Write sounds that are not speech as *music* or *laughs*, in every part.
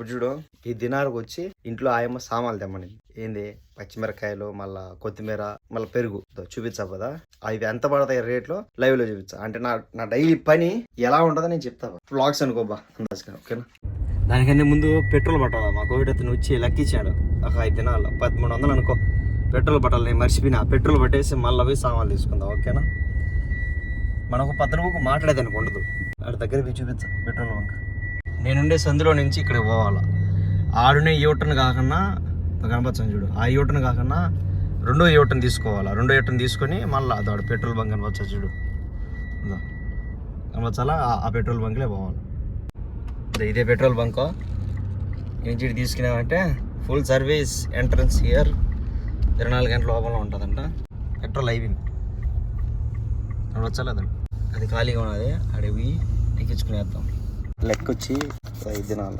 ఇప్పుడు చూడు ఈ దినారుకు వచ్చి ఇంట్లో ఆయమ్మ సామాన్లు తెమ్మని ఏంది? పచ్చిమిరకాయలు మళ్ళా కొత్తిమీర మళ్ళీ పెరుగు. చూపించా కదా అవి ఎంత పడతాయి రేట్లో? లైవ్లో చూపించా. అంటే నా నా డైలీ పని ఎలా ఉంటుందో నేను చెప్తా బ్లాగ్స్ అనుకోబా అందాజుగా ఓకేనా? దానికన్నా ముందు పెట్రోల్ పట్టాలా మా కోవిడ్ అతను వచ్చి లెక్కిచ్చాడు ఒక ఐదు దినాలు పదమూడు వందలు అనుకో. పెట్రోల్ పట్టాలి నేను మర్చిపోయినా. పెట్రోల్ పట్టేసి మళ్ళీ పోయి సామాన్లు తీసుకుందాం ఓకేనా? మనకు పద్దనకు మాట్లాడేదానికి ఉండదు. ఆడ దగ్గరికి చూపించా. Petrol bunk. నేనుండే సందులో నుంచి ఇక్కడికి పోవాలా. ఆడునే యూటర్న్ కాకుండా కనపచ్చాను చూడు ఆ యూటర్న్ కాకుండా రెండో యూటర్న్ తీసుకోవాలా. రెండో యూటర్న్ తీసుకొని మళ్ళీ అదో పెట్రోల్ బంక్ కనపచ్చా చూడు. కనపచ్చాలా ఆ- పెట్రోల్ బంక్లే పోవాలి. ఇదే పెట్రోల్ బంక్. ఏంటి తీసుకున్నామంటే ఫుల్ సర్వీస్ ఎంట్రన్స్ ఇయర్ ఇరవై నాలుగు గంటల లోపల ఉంటుందంట. పెట్రోల్ అయిపోయింది. కనపచ్చలేదండి అది ఖాళీగా ఉన్నది. అడిగి ఎక్కించుకునేద్దాం. లెక్క వచ్చి ఐదు దినాలు.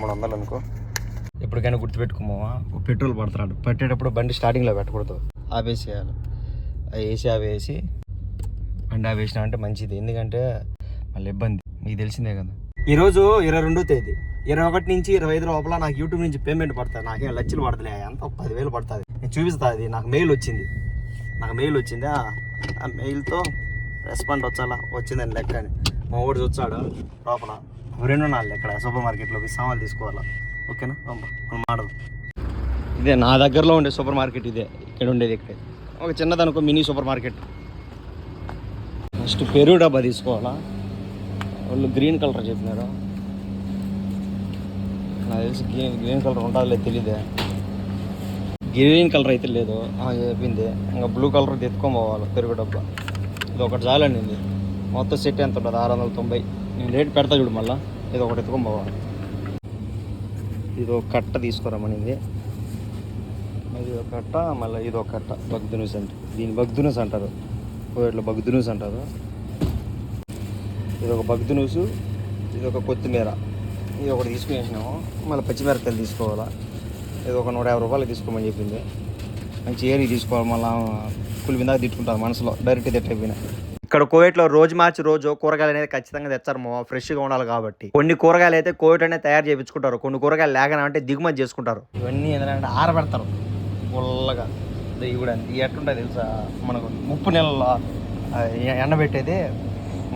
మూడు వందలు అనుకో ఎప్పటికైనా గుర్తుపెట్టుకోమావా పెట్రోల్ పడతాడు. పట్టేటప్పుడు బండి స్టార్టింగ్లో పెట్టకూడదు. ఆపేసేయాలి. అవి వేసి అవి వేసి బండి ఆపేసినా అంటే మంచిది. ఎందుకంటే మళ్ళీ ఇబ్బంది. మీకు తెలిసిందే కదా. ఈరోజు ఇరవై రెండో తేదీ. ఇరవై ఒకటి నుంచి ఇరవై ఐదు లోపల నాకు యూట్యూబ్ నుంచి పేమెంట్ పడుతుంది. నాకేం లక్షలు పడతలే ఒక పదివేలు పడుతుంది. నేను చూపిస్తా అది. నాకు మెయిల్ వచ్చింది. నాకు మెయిల్ వచ్చింది? ఆ ఆ మెయిల్తో రెస్పాండ్ వచ్చాలా? వచ్చిందని లెక్క అని మా ఊడు వచ్చాడు లోపల. రెండు నాళ్ళు ఇక్కడ సూపర్ మార్కెట్లో సామాన్లు తీసుకోవాలా. ఓకేనా? పంప మనం మాడదు ఇదే నా దగ్గరలో ఉండే సూపర్ మార్కెట్ ఇదే. ఇక్కడ ఉండేది ఇక్కడ. ఒక చిన్నదనుకో మినీ సూపర్ మార్కెట్. ఫస్ట్ పెరుగు డబ్బా తీసుకోవాలా? వాళ్ళు గ్రీన్ కలర్ చెప్పినారు. నాకు తెలిసి గ్రీన్ గ్రీన్ కలర్ ఉంటుందిలే తెలియదే గ్రీన్ కలర్ అయితే లేదు. చెప్పింది. ఇంకా బ్లూ కలర్ తెచ్చుకొని పోవాలి పెరుగు డబ్బా. ఇది ఒకటి చాలండి ఇది. మొత్తం సెట్ ఎంత ఉంటుంది? ఆరు వందల తొంభై నేను రేట్ పెడతా చూడు మళ్ళీ. ఇది ఒకటి ఎత్తుకొని ఇది ఒక కట్ట తీసుకురామనింది ఇది ఒక కట్ట మళ్ళీ ఇది ఒక కట్ట. బగ్దునూస్ అంటే. దీని బగ్దునూస్ అంటారు. ఇట్లా బగ్దునూస్ అంటారు. ఇది ఒక బగ్దునూసు ఇది ఒక కొత్తిమీర. ఇది ఒకటి తీసుకునేసినాము మళ్ళీ పచ్చిమిరపకాయలు తీసుకోవాలా? ఇది ఒక నూట యాభై రూపాయలు తీసుకోమని చెప్పింది. మంచి ఏరి తీసుకోవాలి. మళ్ళీ కులి మీద తిట్టుకుంటారు మనసులో. డైరెక్ట్ తిట్టైపోయినా ఇక్కడ కోవిడ్లో రోజు మార్చి రోజు కూరగాయలు అనేది ఖచ్చితంగా తెచ్చారు ఫ్రెష్గా ఉండాలి కాబట్టి. కొన్ని కూరగాయలు అయితే కోవిడ్ అనేది తయారు చేయించుకుంటారు. కొన్ని కూరగాయలు లేకనా అంటే దిగుమతి చేసుకుంటారు. ఇవన్నీ ఏంటంటే ఆరబెడతారు. పుల్లగా. ఇవి కూడా తెలుసా? మనకు ఉప్పు నెలలో ఎండబెట్టేది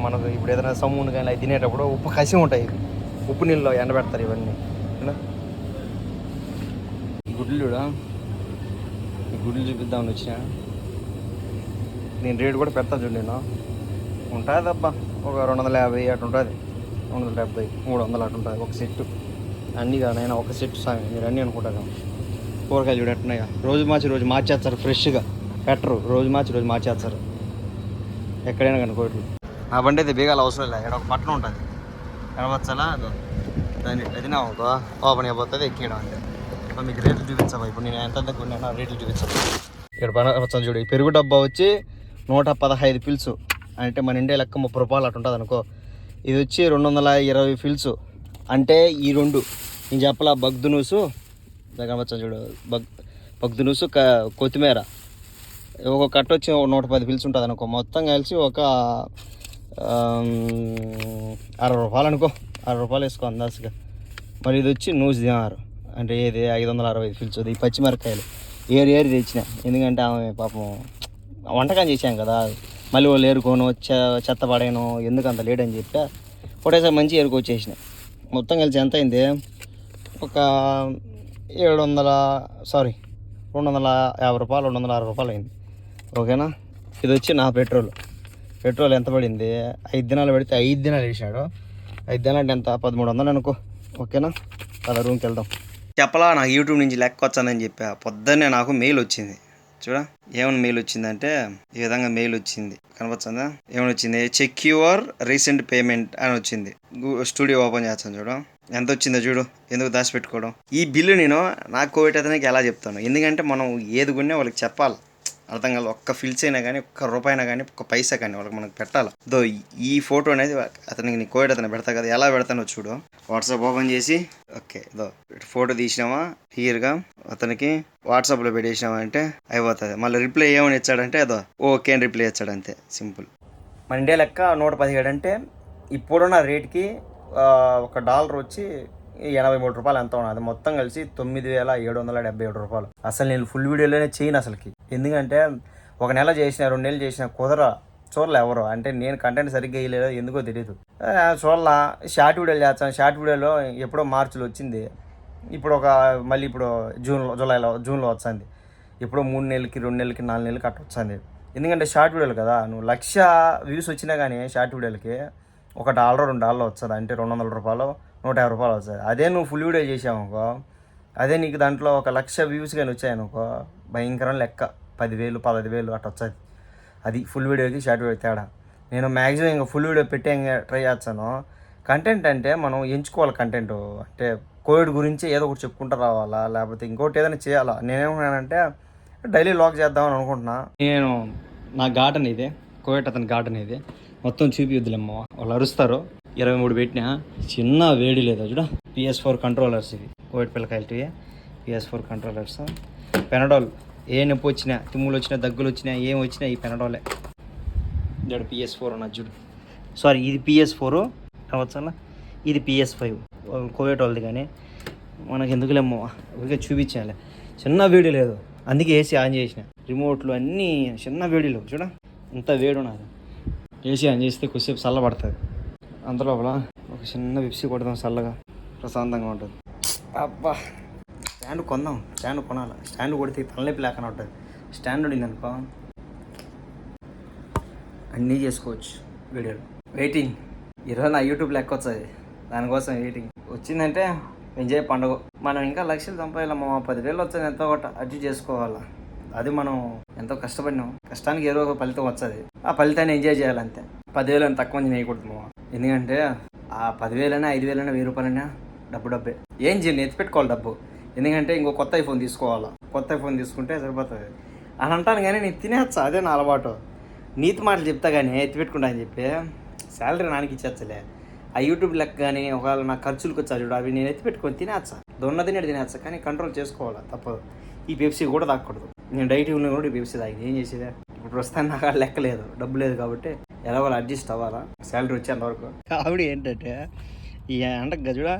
మనకు ఇప్పుడు ఏదైనా సమ్మును కానీ అవి తినేటప్పుడు ఉప్పు కసి ఉంటాయి. ఉప్పు నీళ్ళలో ఎండబెడతారు ఇవన్నీ. గుడ్లు చూడా. ఈ గుడ్లు చూపిద్దామని వచ్చినా. నేను రేటు కూడా పెడతా చూడు నేను. ఉంటుంది అబ్బా ఒక రెండు వందల యాభై అటు ఉంటుంది. రెండు వందల డెబ్బై మూడు వందలు అటు ఉంటుంది ఒక సెట్టు. అన్నీ కాదైనా ఒక సెట్ సామి మీరు అన్నీ అనుకుంటారు కూరగాయలు చూడట్టున్నాయా రోజు మార్చి రోజు మార్చేస్తారు ఫ్రెష్గా. పెట్టరు రోజు మార్చి రోజు మార్చేస్తారు. ఎక్కడైనా కానీ కోట్లు. ఆ బండి అయితే బీగాలు అవసరం లేదు ఇక్కడ ఒక పట్టణం ఉంటుంది. కనవచ్చలా దాన్ని అది ఒక ఓపెన్ అయిపోతుంది ఎక్కియడం అంటే మీకు రేట్లు చూపించాము ఇప్పుడు నేను ఎంత కొన్నా రేట్లు చూపించాను ఇక్కడ పని చూడు పెరుగు డబ్బా వచ్చి నూట పదహైదు పిల్స్. అంటే మన ఇండియా లెక్క ముప్పై రూపాయలు అటు ఉంటుంది అనుకో. ఇది వచ్చి రెండు వందల ఇరవై పిల్స్. అంటే ఈ రెండు. నేను చెప్పలా బగ్దునూసు. దగ్గర చూడు. బగ్ బగ్దునూసు క కొత్తిమీర. ఒక కట్ట వచ్చి ఒక నూట పది పిల్స్ ఉంటుంది అనుకో. మొత్తం కలిసి ఒక అరవై రూపాయలు అనుకో. అరవై రూపాయలు వేసుకో అందాసుగా మరి ఇది వచ్చి నూసి దినారు. అంటే ఏది? ఐదు వందల అరవై ఐదు పిలుచు ఈ పచ్చిమిరకాయలు ఏరి ఏరి తెచ్చిన. ఎందుకంటే ఆమె పాపం వంటకం చేశాం కదా. మళ్ళీ వాళ్ళు ఏరుకోను చె- చెత్త పడేను ఎందుకు అంత లేట్ అని చెప్పా ఒకటేసారి మంచి ఏరుకొచ్చేసిన మొత్తం కలిసి ఎంత అయింది? ఒక ఏడు వందల సారీ రెండు వందల యాభై రూపాయలు రెండు వందల అరవై రూపాయలు అయింది. ఓకేనా? ఇది వచ్చి నా పెట్రోల్. పెట్రోల్ ఎంత పడింది? ఐదు దినాలు పెడితే ఐదు దినాలు వేసాడు ఐదు దినాలు అంటే ఎంత? పదమూడు వందలు అనుకో. ఓకేనా? అలా రూమ్కి వెళ్దాం. చెప్పలా? నాకు యూట్యూబ్ నుంచి లెక్క వచ్చానని చెప్పా. పొద్దున్నే నాకు మెయిల్ వచ్చింది. చూడ? ఏమైనా మెయిల్ వచ్చిందంటే ఈ విధంగా మెయిల్ వచ్చింది. కనపచ్చిందా ఏమైనా వచ్చింది? చెక్ యువర్ రీసెంట్ పేమెంట్ అని వచ్చింది. స్టూడియో ఓపెన్ చేస్తాను చూడు. ఎంత వచ్చిందో చూడు. ఎందుకు దాచిపెట్టుకోవడం? ఈ బిల్లు నేను నాకు కోవిడ్ అతనికి ఎలా చెప్తాను? ఎందుకంటే మనం ఏది కొన్నా వాళ్ళకి చెప్పాలి. అర్థం కాదు ఒక్క ఫిల్స్ అయినా కానీ ఒక్క రూపాయి అయినా కానీ ఒక్క పైసా కానీ వాళ్ళకి మనకు పెట్టాలి? దో ఈ ఫోటో అనేది అతనికి నీ కోవిడ్ అతను పెడతా కదా ఎలా పెడతానో చూడు. వాట్సాప్ ఓపెన్ చేసి ఓకే దో ఫోటో తీసినామా క్లియర్గా అతనికి వాట్సాప్లో పెట్టేసినామా అంటే అయిపోతుంది. మళ్ళీ రిప్లై ఏమని ఇచ్చాడంటే అదో ఓకే అని రిప్లై ఇచ్చాడు అంతే సింపుల్. మన ఇండియా లెక్క నూట పదిహేడు అంటే ఇప్పుడున్న రేట్కి ఒక డాలర్ వచ్చి ఎనభై మూడు రూపాయలు ఎంత ఉన్నది? మొత్తం కలిసి తొమ్మిది వేల ఏడు వందల డెబ్బై ఏడు రూపాయలు. అసలు నేను ఫుల్ వీడియోలోనే చేయను అసలుకి. ఎందుకంటే ఒక నెల చేసిన రెండు నెలలు చేసిన కుదర చూడలే ఎవరు. అంటే నేను కంటెంట్ సరిగ్గా వేయలేదు ఎందుకో తెలియదు చూడలా. షార్ట్ వీడియోలు చేస్తాను షార్ట్ వీడియోలో ఎప్పుడో మార్చిలో వచ్చింది. ఇప్పుడు ఒక మళ్ళీ ఇప్పుడు జూన్లో జూలైలో జూన్లో వచ్చింది ఇప్పుడు మూడు నెలలకి రెండు నెలలకి నాలుగు నెలలకి అట్ట వచ్చింది ఎందుకంటే షార్ట్ వీడియోలు కదా. నువ్వు లక్ష వ్యూస్ వచ్చినా కానీ షార్ట్ వీడియోలకి ఒక డాలర్ రెండు డాలర్ వస్తుంది. అంటే రెండు వందల రూపాయలు నూట యాభై రూపాయలు వస్తుంది. అదే నువ్వు ఫుల్ వీడియో చేసావు అనుకో అదే నీకు దాంట్లో ఒక లక్ష వ్యూస్ కానీ వచ్చాయనుకో భయంకరం లెక్క. పదివేలు పదహైదు వేలు అట్లా వచ్చేది. అది ఫుల్ వీడియోకి షార్ట్ వీడియో తేడా. నేను మ్యాక్సిమం ఇంకా ఫుల్ వీడియో పెట్టే ట్రై చేస్తాను. కంటెంట్ అంటే మనం ఎంచుకోవాలి కంటెంట్ అంటే కోవిడ్ గురించి ఏదో ఒకటి చెప్పుకుంటూ రావాలా? లేకపోతే ఇంకోటి ఏదైనా చేయాలా? నేనేమన్నానంటే డైలీ లాగ్ చేద్దామని అనుకుంటున్నా. నేను నా గార్డెన్ ఇది. కోవిడ్ అతని గార్డెన్ ఇది. మొత్తం చూపిద్దులేమ్మ వాళ్ళు అరుస్తారు. ఇరవై మూడు పెట్టినా చిన్న వేడి లేదా చూడ. పిఎస్ ఫోర్ కంట్రోలర్స్ ఇవి. కోవిడ్ పిల్లకాయలకి పిఎస్ ఫోర్ కంట్రోలర్స్ పెనడాల్ ఏ నొప్పి వచ్చినా తుమ్ములు వచ్చినా దగ్గులు వచ్చినా ఏం వచ్చినా ఈ పెనడాలే ఇక్కడ పిఎస్ ఫోర్ ఉన్నది చూడు సారీ ఇది పిఎస్ ఫోర్ అవచ్చా ఇది పిఎస్ ఫైవ్ కోవిడ్ వాళ్ళది కానీ. మనకి ఎందుకులేమో ఊరికే చూపించాలి. చిన్న వేడి లేదు. అందుకే ఏసీ ఆన్ చేసిన. రిమోట్లు అన్నీ చిన్న వేడిలో చూడ. ఇంత వేడి ఉన్నది. ఏసీ ఆన్ చేస్తే కొద్దిసేపు చల్లబడుతుంది. అంతలోపల ఒక చిన్న విప్సి కొడదాం చల్లగా. ప్రశాంతంగా ఉంటుంది. అబ్బా. స్టాండ్ కొందాం స్టాండ్ కొనాలి? స్టాండ్ కొడితే తలనొప్పి లేకుండా ఉంటుంది. స్టాండ్ ఉండింది అనుకో. అన్నీ చేసుకోవచ్చు వీడియోలు. వెయిటింగ్ ఈరోజు నా యూట్యూబ్ లెక్క వస్తుంది. దానికోసం వెయిటింగ్ వచ్చిందంటే ఎంజాయ్ పండుగ. మనం ఇంకా లక్షలు సంపాదించాలి? మా పదివేలు వచ్చేది ఎంతో ఒకటి అడ్జస్ట్ చేసుకోవాలా? అది మనం ఎంతో కష్టపడినాం. కష్టానికి ఏదో ఒక ఫలితం వస్తుంది. ఆ ఫలితాన్ని ఎంజాయ్ చేయాలంతే పదివేలు అని తక్కువ మంది వేయకూడదు ఎందుకంటే ఆ పదివేలైనా ఐదు వేలైనా వెయ్యి రూపాయలైనా డబ్బు డబ్బే. ఏం చేయాలి? ఎత్తి పెట్టుకోవాలి డబ్బు. ఎందుకంటే ఇంకో కొత్త ఐఫోన్ తీసుకోవాలా? కొత్త ఐఫోన్ తీసుకుంటే సరిపోతుంది. అని అంటాను కానీ నేను తినేచ్చా అదే నా అలవాటు. నీతి మాటలు చెప్తా కానీ ఎత్తి పెట్టుకుంటా అని చెప్పి శాలరీ నానికి ఇచ్చేచ్చలే. ఆ యూట్యూబ్ లెక్క కానీ ఒకవేళ నా ఖర్చులకు వచ్చా చూడు అవి నేను ఎత్తి పెట్టుకొని తినేచ్చా దొన్నది నేను తినేచ్చా కానీ కంట్రోల్ చేసుకోవాలా? తప్పదు. ఈ పెప్సీ కూడా తాగకూడదు నేను డైట్ ఉన్న కూడా ఈ పెప్సీ తాగి. ఏం చేసేదే? ఇప్పుడు ప్రస్తుతానికి నాకు లెక్క లేదు. డబ్బు లేదు కాబట్టి ఎలా వాళ్ళు అడ్జస్ట్ అవ్వాలా? శాలరీ వచ్చేంతవరకు ఆవిడ ఏంటంటే ఈ అంట గజుడా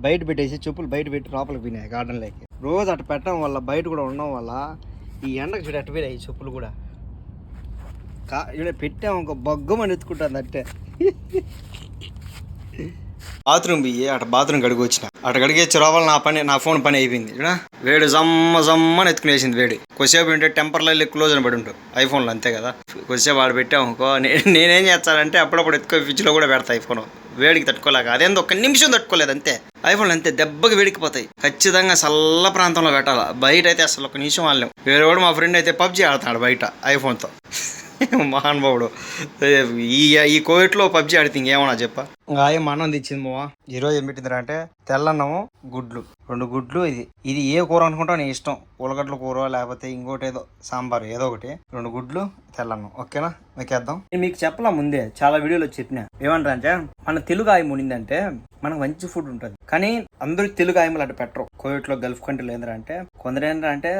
బయట పెట్టేసి చెప్పులు బయట పెట్టి లోపలికి పోయినాయి గార్డెన్లోకి రోజు అటు పెట్టడం వల్ల బయట కూడా ఉండడం వల్ల ఈ ఎండకు చూడ అటు పోయినాయి ఈ చెప్పులు కూడా. కా ఇక్కడ పెట్టాము ఒక బొగ్గమని ఎత్తుకుంటుంది అంటే బాత్రూమ్ బియ్యి అటు బాత్రూమ్ కడిగి వచ్చిన. అటు కడిగేచ్చి లోపల నా పని నా ఫోన్ పని అయిపోయింది. ఇక్కడ వేడి జమ్మ జమ్మని ఎత్తుకునేసింది వేడి. కొద్దిసేపు ఉంటే టెంపర్ వెళ్ళి క్లోజ్ అని పడి ఉంటుంది ఐఫోన్లో అంతే కదా. కొద్దిసేపు ఆడ పెట్టాము అనుకో నే- నేనేం చేస్తానంటే అప్పుడప్పుడు ఎత్తుకో ఫ్రిడ్జ్లో కూడా పెడతా ఐఫోన్ వేడికి తట్టుకోలేక అదేందో ఒక్క నిమిషం తట్టుకోలేదు అంతే. ఐఫోన్లు అంతే దెబ్బకి వేడికిపోతాయి. ఖచ్చితంగా చల్ల ప్రాంతంలో పెట్టాలి. బయట అయితే అసలు ఒక నిమిషం వాళ్ళం వేరేవాడు మా ఫ్రెండ్ అయితే పబ్జీ ఆడుతున్నాడు బయట ఐఫోన్తో. *laughs* మహానుభావుడు ఈ ఈ కోవిడ్లో పబ్జి ఆడితే ఇంకేమన్నా చెప్ప? గాయం అన్నం తెచ్చింది మావా? ఈరోజు ఏం పెట్టిందిరా అంటే తెల్లన్నము గుడ్లు. రెండు గుడ్లు ఇది. ఇది ఏ కూర అనుకుంటా నీ ఇష్టం? ఉలగడ్ల కూర లేకపోతే ఇంకోటి ఏదో సాంబార్ ఏదో ఒకటి. రెండు గుడ్లు తెల్లన్నం. ఓకేనా? మీకేద్దాం నేను మీకు చెప్పలా ముందే చాలా వీడియోలో చెప్పిన. ఏమంటారా అంటే మన తెలుగు ఆయం ఉండిందంటే మనకు మంచి ఫుడ్ ఉంటుంది. కానీ అందరూ తెలుగు ఆయములు అటు పెట్టరు. కోవిడ్లో గల్ఫ్ కంట్రీలు ఏంటంటే కొందరు ఏంటంటే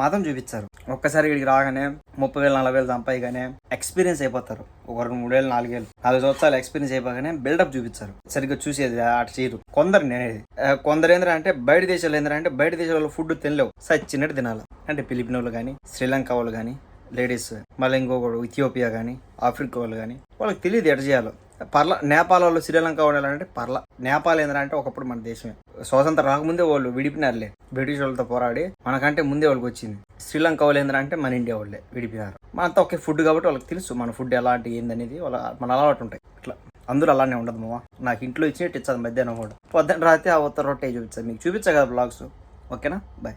మతం చూపించారు ఒక్కసారి ఇక్కడికి రాగానే ముప్పై వేలు నలభై వేలు సంపాయిగానే ఎక్స్పీరియన్స్ అయిపోతారు. ఒక మూడేళ్ళు నాలుగేళ్ళు నాలుగు సంవత్సరాలు ఎక్స్పీరియన్స్ అయిపోగానే బిల్డప్ చూపించారు. సరిగ్గా చూసేది అటు చేయరు కొందరు నేనేది. కొందరు కొందరు అంటే బయట దేశాలు ఏంటంటే బయట దేశాల ఫుడ్ తినలేవు. సచ్చినట్టు తినాలి. అంటే ఫిలిపినోళ్ళు కానీ శ్రీలంక వాళ్ళు కానీ లేడీస్ మళ్ళీ ఇంకొకడు ఇథియోపియా కానీ ఆఫ్రికా వాళ్ళు కానీ వాళ్ళకి తెలియదు ఎట చేయాలో. పర్ల నేపాల్ వాళ్ళు శ్రీలంక వాళ్ళు అంటే పర్ల నేపాల్ ఏంటంటే ఒకప్పుడు మన దేశమే. స్వాతంత్రం రాకముందే వాళ్ళు విడిపినారులే. బ్రిటిష్ వాళ్ళతో పోరాడి మనకంటే ముందే వాళ్ళకి వచ్చింది శ్రీలంక వాళ్ళు ఏంటంటే మన ఇండియా వాళ్ళే విడిపినారు మనంతా ఒకే ఫుడ్ కాబట్టి వాళ్ళకి తెలుసు మన ఫుడ్ ఎలాంటి ఏందనేది వాళ్ళ మన అలవాటు ఉంటాయి. అట్లా అందరూ అలానే ఉండదు మామ నాకు ఇంట్లో ఇచ్చినట్టు ఇచ్చాను మధ్యాహ్నం కూడా. పొద్దున్న రాత్రి ఆ ఉత్తర రొట్టె చూపించదు మీకు చూపించా కదా బ్లాగ్స్? ఓకేనా? బాయ్.